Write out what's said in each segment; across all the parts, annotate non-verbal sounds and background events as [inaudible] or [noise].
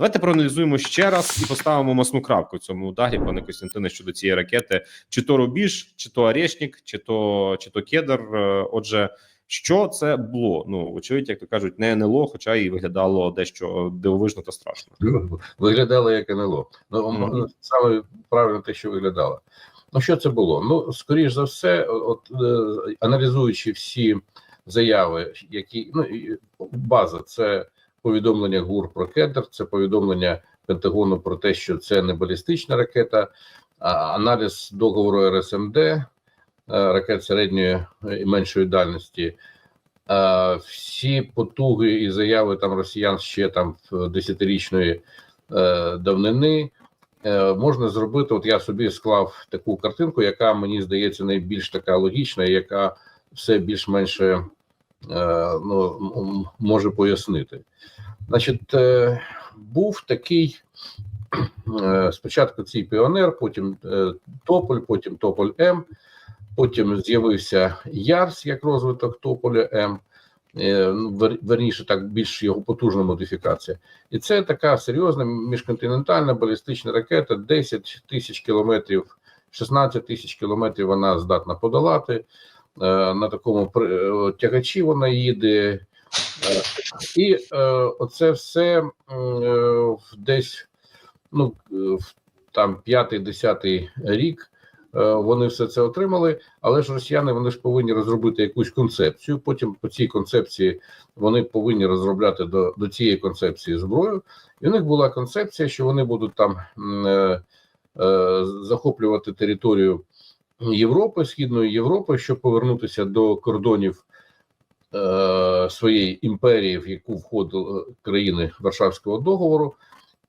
Давайте проаналізуємо ще раз і поставимо масну крапку в цьому ударі, пане Костянтине, щодо цієї ракети, чи то рубіж, чи то Орешник, чи то чи то кедр. Е, Отже, що це було? Ну очевидь, як то кажуть, не НЛО, хоча і виглядало дещо дивовижно та страшно. Виглядало як НЛО. Ну Мгм. саме правильно те, що виглядало. Ну що це було? Ну, скоріш за все, от е, аналізуючи всі заяви, які ну база, це повідомлення ГУР про кедр, це повідомлення Пентагону про те, що це не балістична ракета, а аналіз договору РСМД, е, ракет середньої і меншої дальності. Е, Всі потуги і заяви там росіян ще там десятирічної е, давнини можна зробити. От я собі склав таку картинку, яка мені здається найбільш така логічна, яка все більш-менше ну, може пояснити. Значить, е, був такий е, спочатку цей піонер, потім е, Тополь, потім Тополь М, потім з'явився Ярс як розвиток Тополя М. е, ну, вер- Верніше, так більш його потужна модифікація, і це така серйозна міжконтинентальна балістична ракета, 10 тисяч кілометрів, 16 тисяч кілометрів вона здатна подолати. Е, На такому е, тягачі вона їде, і е, оце все десь ну в там п'ятий-десятий рік. Вони все це отримали, але ж росіяни вони ж повинні розробити якусь концепцію. Потім по цій концепції вони повинні розробляти до, до цієї концепції зброю. І у них була концепція, що вони будуть там е, е, захоплювати територію Європи, Східної Європи, щоб повернутися до кордонів е, своєї імперії, в яку входили країни Варшавського договору.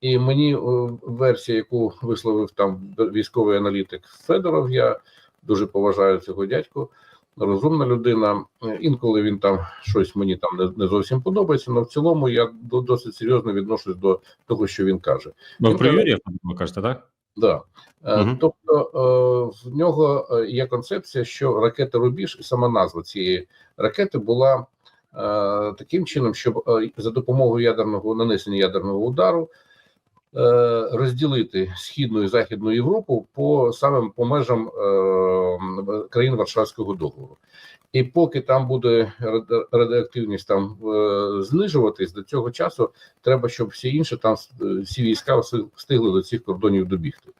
І мені е, версія, яку висловив там військовий аналітик Федоров, я дуже поважаю цього дядьку. Розумна людина. Е, Інколи він там щось мені там не, не зовсім подобається, але в цілому я до- досить серйозно відношусь до того, що він каже. Ну. Юрія ви кажете, так? Да. Мгм. Тобто е, в нього е, є концепція, що ракета Рубіж і сама назва цієї ракети була таким чином, щоб за допомогою ядерного нанесення ядерного удару розділити східну і західну Європу по самим по межам країн Варшавського договору. І поки там буде радіоактивність там е, знижуватись до цього часу, треба, щоб всі інші там е, всі війська встигли до цих кордонів добігти.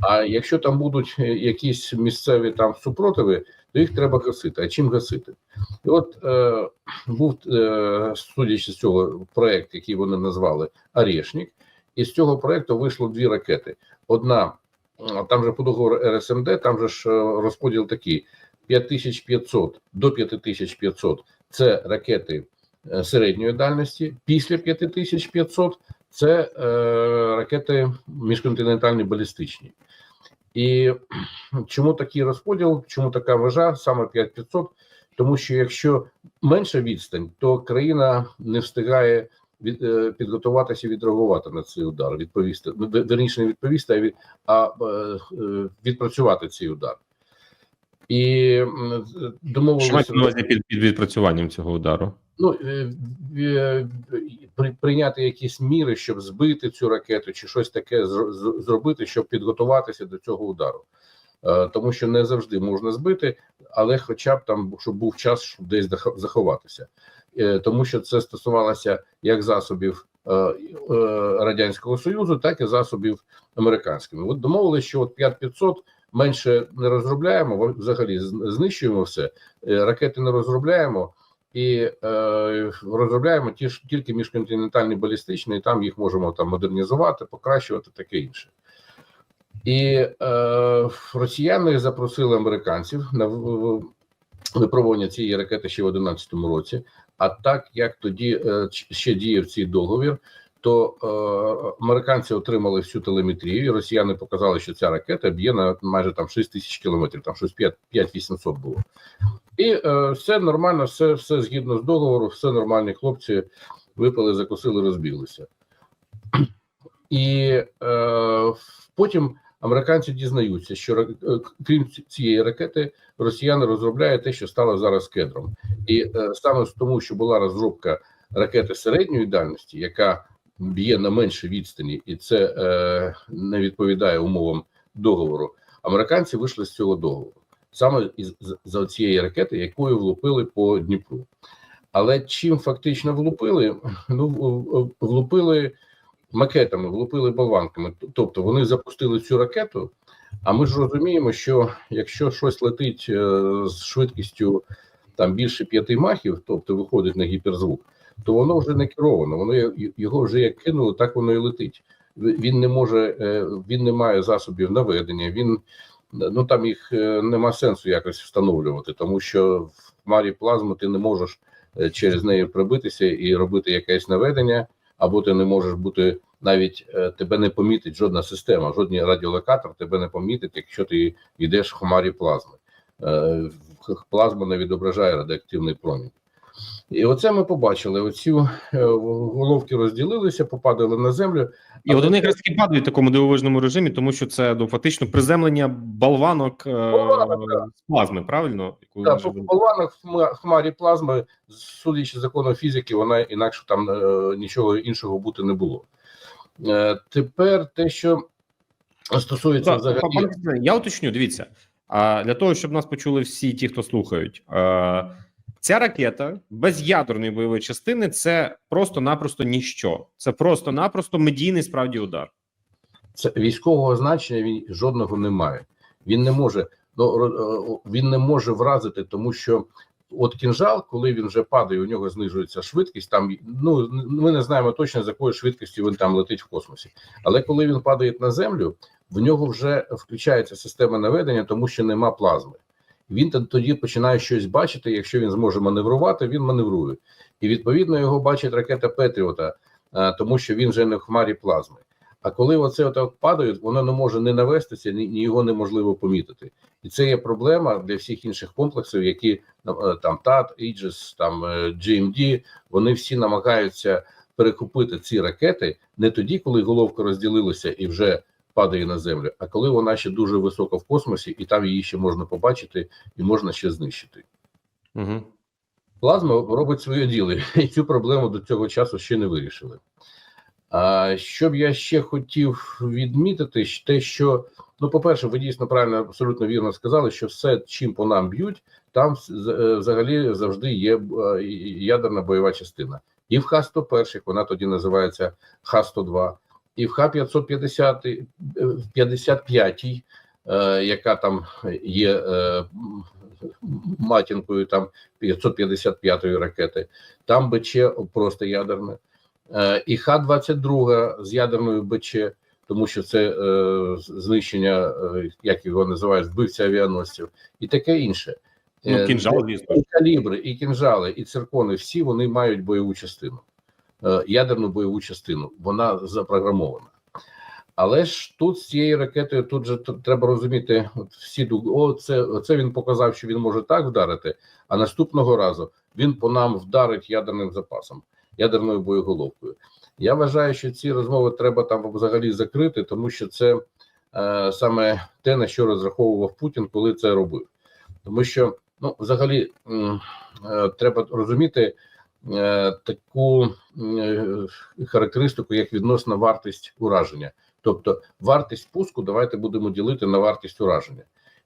А якщо там будуть е, якісь місцеві там супротиви, то їх треба гасити. А чим гасити? І от е, був е, судячи з цього проект, який вони назвали Орешник, і з цього проекту вийшло дві ракети. Одна там же по договору РСМД, там же ж розподіл такий: 5500 до 5500 – це ракети е, середньої дальності. Після 5500 – це е, ракети міжконтинентальні балістичні. І чому такий розподіл, чому така межа, саме 5500? Тому що якщо менша відстань, то країна не встигає від, е, підготуватися і відреагувати на цей удар, відповісти верніше не відповісти, а, від, а е, відпрацювати цей удар. І домовилися на увазі під, під відпрацюванням цього удару? ну, е, е, при- прийняти якісь міри, щоб збити цю ракету, чи щось таке з- зробити, щоб підготуватися до цього удару. Е, Тому що не завжди можна збити, але хоча б там, щоб був час, щоб десь заховатися, Е, тому що це стосувалося як засобів е, е, радянського союзу, так і засобів американськими. От домовилися, що от 5500 менше не розробляємо, взагалі знищуємо все. е, Ракети не розробляємо і е, розробляємо ті ж тільки міжконтинентальні балістичні, і там їх можемо там модернізувати, покращувати, таке інше. І е, росіяни запросили американців на випробування цієї ракети ще в 2011 році. А так як тоді е, ще діяв цей договір, то е, американці отримали всю телеметрію, і росіяни показали, що ця ракета б'є на майже там 6 тисяч кілометрів, там щось 5 5800 було. І е, все нормально, все, все згідно з договору, все нормальні хлопці випили, закусили, розбіглися. І е, потім американці дізнаються, що е, крім цієї ракети, росіяни розробляють те, що стало зараз кедром. І е, саме тому, що була розробка ракети середньої дальності, яка б'є на меншій відстані, і це е, не відповідає умовам договору. Американці вийшли з цього договору саме із за цієї ракети, якою влупили по Дніпру. Але чим фактично влупили? Ну влупили макетами, влупили болванками. Тобто вони запустили цю ракету. А ми ж розуміємо, що якщо щось летить е, з швидкістю там більше п'яти махів, тобто виходить на гіперзвук, то воно вже не керовано. Воно його вже як кинули, так воно і летить. Він не може, е, він не має засобів наведення. Він ну там їх е, нема сенсу якось встановлювати, тому що в хмарі плазми ти не можеш е, через неї прибитися і робити якесь наведення, або ти не можеш бути навіть тебе не помітить жодна система, жодний радіолокатор тебе не помітить, якщо ти йдеш в хмарі плазми. Плазма не відображає радіоактивний промінь. І оце ми побачили. Оці е, головки розділилися, попадали на землю. І от вони якраз таки падають в такому дивовижному режимі, тому що це ну, фактично приземлення болванок е, з плазми, правильно? Так, вже по в хмарі плазми, судячи закону фізики, вона інакше там е, нічого іншого бути не було. Е, тепер те, що стосується Так, взагалі. я уточню, дивіться. А для того, щоб нас почули всі ті, хто слухають, е, ця ракета без ядерної бойової частини це просто-напросто ніщо. Це просто-напросто медійний справді удар. це військового значення він жодного не має. Він не може ну, е, він не може вразити, тому що от кінжал, коли він вже падає, у нього знижується швидкість. Там ну ми не знаємо точно з якою швидкістю він там летить в космосі. Але коли він падає на землю, в нього вже включається система наведення, тому що нема плазми. Він тод- тоді починає щось бачити. Якщо він зможе маневрувати, він маневрує. І відповідно його бачить ракета Петріота, е, тому що він вже не в хмарі плазми. А коли оце отак падають, воно не може не навестися, ні, його неможливо помітити. І це є проблема для всіх інших комплексів, які е, там ТАТ, Aegis, там е, GMD, вони всі намагаються перехопити ці ракети не тоді, коли головка розділилася і вже падає на землю, а коли вона ще дуже високо в космосі, і там її ще можна побачити і можна ще знищити. Угу. Плазма робить своє діло, [laughs] і цю проблему до цього часу ще не вирішили. А що б я ще хотів відмітити, те, що ну, по-перше, ви дійсно правильно абсолютно вірно сказали, що все, чим по нам б'ють, там е, взагалі завжди є е, ядерна бойова частина. І в Х-101, вона тоді називається Х-102, і в Х-550, е, в 55, е, яка там є е, матінкою там 555 ракети, там БЧ просто ядерне, Е, і Х-22 з ядерною БЧ, тому що це е, знищення, е, як його називають, вбивця авіаносців, і таке інше. Ну, Е, кінжал, і калібри, і кінжали, і циркони, всі вони мають бойову частину, е, ядерну бойову частину. Вона запрограмована. Але ж тут з цією ракетою тут же треба розуміти, от всі о, це, це він показав, що він може так вдарити, а наступного разу він по нам вдарить ядерним запасом, ядерною боєголовкою. Я вважаю, що ці розмови треба там взагалі закрити, тому що це е, саме те, на що розраховував Путін, коли це робив. Тому що ну, взагалі е, треба розуміти е, таку е, характеристику, як відносна вартість ураження. Тобто вартість пуску давайте будемо ділити на вартість ураження.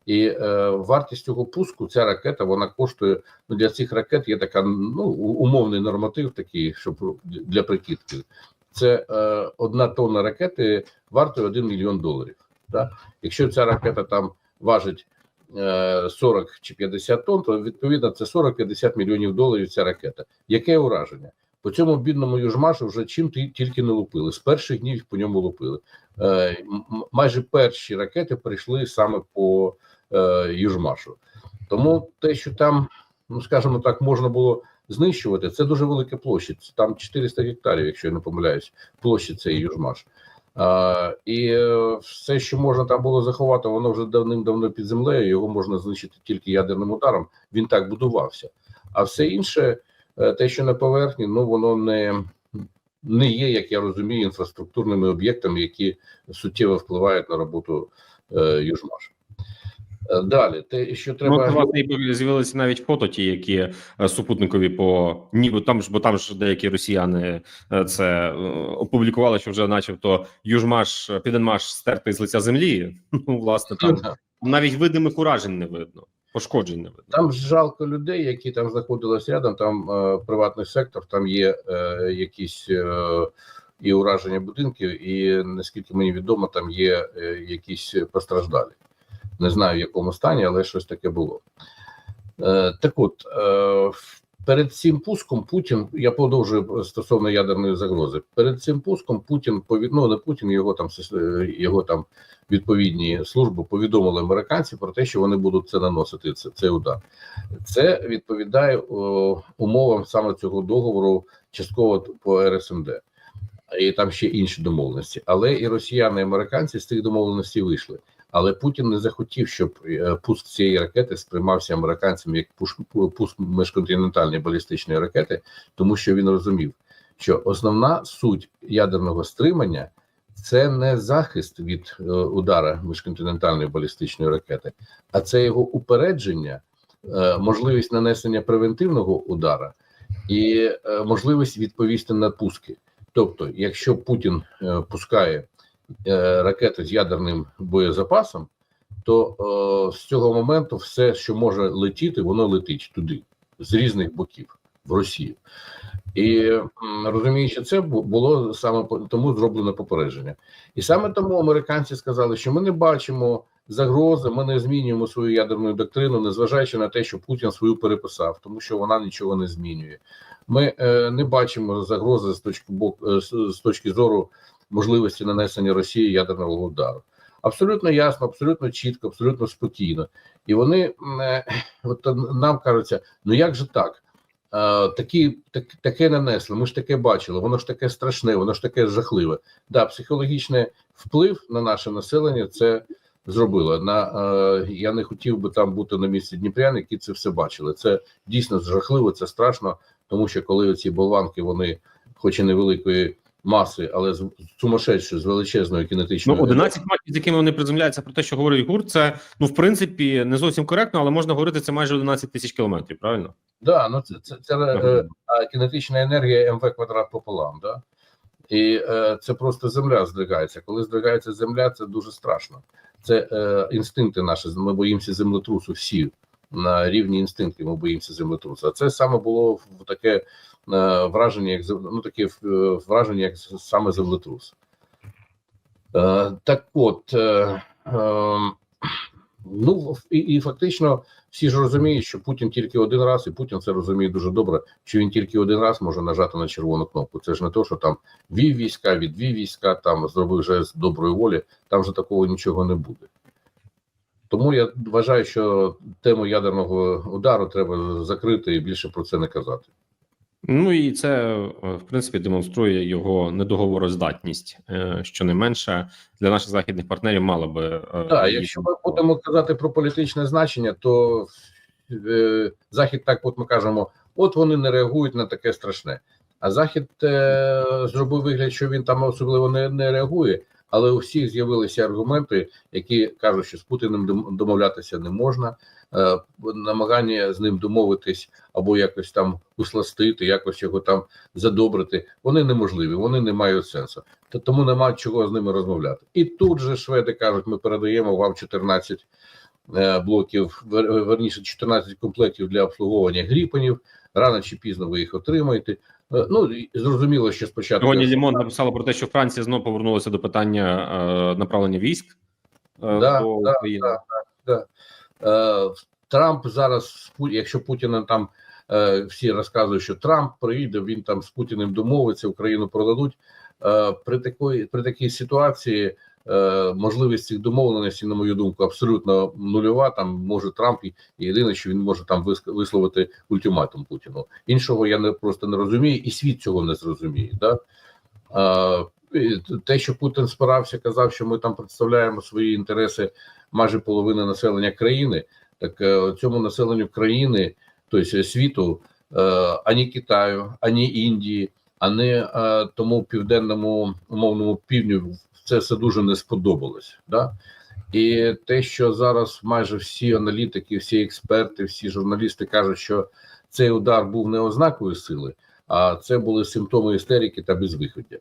І е, вартість цього пуску ця ракета вона коштує ну для цих ракет. Є така ну умовний норматив, такий, щоб для прикидки. Це е, одна тонна ракети вартує 1 мільйон доларів. Да? Якщо ця ракета там важить е, 40 чи 50 тонн, то відповідно це 40-50 мільйонів доларів. Ця ракета. Яке ураження? По цьому бідному южмашу вже чим ті- тільки не лупили. З перших днів по ньому лупили. Е, майже перші ракети прийшли саме по е, южмашу. Тому те, що там, ну скажімо так, можна було знищувати, це дуже велика площадь. Це Там 400 гектарів, якщо я не помиляюсь, площі цей южмаш. І е, все, що можна там було заховати, воно вже давним-давно під землею. Його можна знищити тільки ядерним ударом. Він так будувався. А все інше, е, те, що на поверхні, ну воно не, не є, як я розумію, інфраструктурними об'єктами, які суттєво впливають на роботу е, Южмашу. Е, Далі, те, що Ну, треба це, власне, з'явилися навіть фото, ті, які е, супутникові по ніби там ж, бо там ж деякі росіяни е, це опублікували, що вже, начебто, Южмаш Південмаш стертий з лиця землі. [laughs] Ну, власне, там навіть видимих уражень не видно, пошкоджень не видно. Там жалко людей, які там знаходились рядом. Там е, приватний сектор, там є е, якісь е, і ураження будинків, і наскільки мені відомо, там є е, якісь постраждалі. Не знаю в якому стані, але щось таке було. Е, так от, е, перед цим пуском Путін, я продовжую стосовно ядерної загрози. Перед цим пуском Путін ну, не Путін, його там його там відповідні служби повідомили американці про те, що вони будуть це наносити. Це цей удар. Це відповідає умовам саме цього договору, частково по РСМД. І там ще інші домовленості. Але і росіяни, і американці з цих домовленостей вийшли. Але Путін не захотів, щоб е, пуск цієї ракети сприймався американцями як пуск міжконтинентальної балістичної ракети, тому що він розумів, що основна суть ядерного стримання це не захист від е, удара міжконтинентальної балістичної ракети, а це його упередження, е, можливість нанесення превентивного удара і можливість відповісти на пуски. Тобто, якщо Путін пускає ракети з ядерним боєзапасом, то е, з цього моменту все, що може летіти, воно летить туди, з різних боків в Росію. І розуміючи це, було саме тому зроблено попередження. І саме тому американці сказали, що ми не бачимо загрози, ми не змінюємо свою ядерну доктрину, незважаючи на те, що Путін свою переписав, тому що вона нічого не змінює. Ми е, не бачимо загрози з точки бок, е, з, з точки зору можливості нанесення Росії ядерного удару. Абсолютно ясно, абсолютно чітко, абсолютно спокійно. І вони е, от нам кажуться: ну як же так? Такі, так, таке нанесли. Ми ж таке бачили, воно ж таке страшне, воно ж таке жахливе. Да, психологічний вплив на наше населення це зробило. На е, я не хотів би там бути на місці Дніпрян, які це все бачили. Це дійсно жахливо, це страшно, тому що коли ці болванки, вони, хоч і невеликої маси, але з сумасшедшою, з величезною Ну, кінетичною 11 матчів, з якими вони приземляються про те, що говорить гур, це ну в принципі не зовсім коректно, але можна говорити це майже 11 тисяч кілометрів. Правильно? Да, ну це це, це е, а кінетична енергія МВ квадрат пополам, да? І е, це просто земля здригається. Коли здригається земля, це дуже страшно. Це е, інстинкти наші. Ми боїмося землетрусу всі на рівні інстинктів. Ми боїмося. А це саме було в таке е, враження, як ну таке е, враження, як саме землетрус. Е, так от. Е, е, Ну і, і фактично всі ж розуміють, що Путін тільки один раз, і Путін це розуміє дуже добре, що він тільки один раз може нажати на червону кнопку. Це ж не то, що там вів війська, відвів війська, там зробив жест доброї волі. Там же такого нічого не буде. Тому я вважаю, що тему ядерного удару треба закрити і більше про це не казати. Ну і це е, в принципі демонструє його недоговороздатність, е, що не менше для наших західних партнерів мало би е, Так, якщо ми будемо казати про політичне значення, то Захід так, от ми кажемо, от вони не реагують на таке страшне. А Захід зробив вигляд, що він там особливо не, не реагує, але у всіх з'явилися аргументи, які кажуть, що з Путіним домовлятися не можна. Е, намагання з ним домовитись або якось там усластити, якось його там задобрити, вони неможливі, вони не мають сенсу. Тому нема чого з ними розмовляти. І тут же шведи кажуть: ми передаємо вам 14 е, блоків, верніше 14 комплектів для обслуговування гріпенів. Рано чи пізно ви їх отримаєте. Е, Ну зрозуміло, що спочатку Сьогодні Лімон написала про те, що Франція знову повернулася до питання е, направлення військ е, Да, до да, України. да. Е, Трамп зараз, якщо Путіна там е, всі розказують, що Трамп приїде, він там з Путіним домовиться, Україну продадуть. Е, при такої при такій ситуації можливість цих домовленостей, на мою думку, абсолютно нульова. Там може Трамп і єдине, що він може там вис- висловити ультиматум Путіну. Іншого я не просто не розумію, і світ цього не зрозуміє. Да? Е, і те, що Путін спирався, казав, що ми там представляємо свої інтереси майже половини населення країни, так е, цьому населенню країни, тобто світу, е, ані Китаю, ані Індії, ані е, тому південному умовному півдню це все дуже не сподобалось. Да? І те, що зараз майже всі аналітики, всі експерти, всі журналісти кажуть, що цей удар був не ознакою сили, а це були симптоми істерики та безвиходя.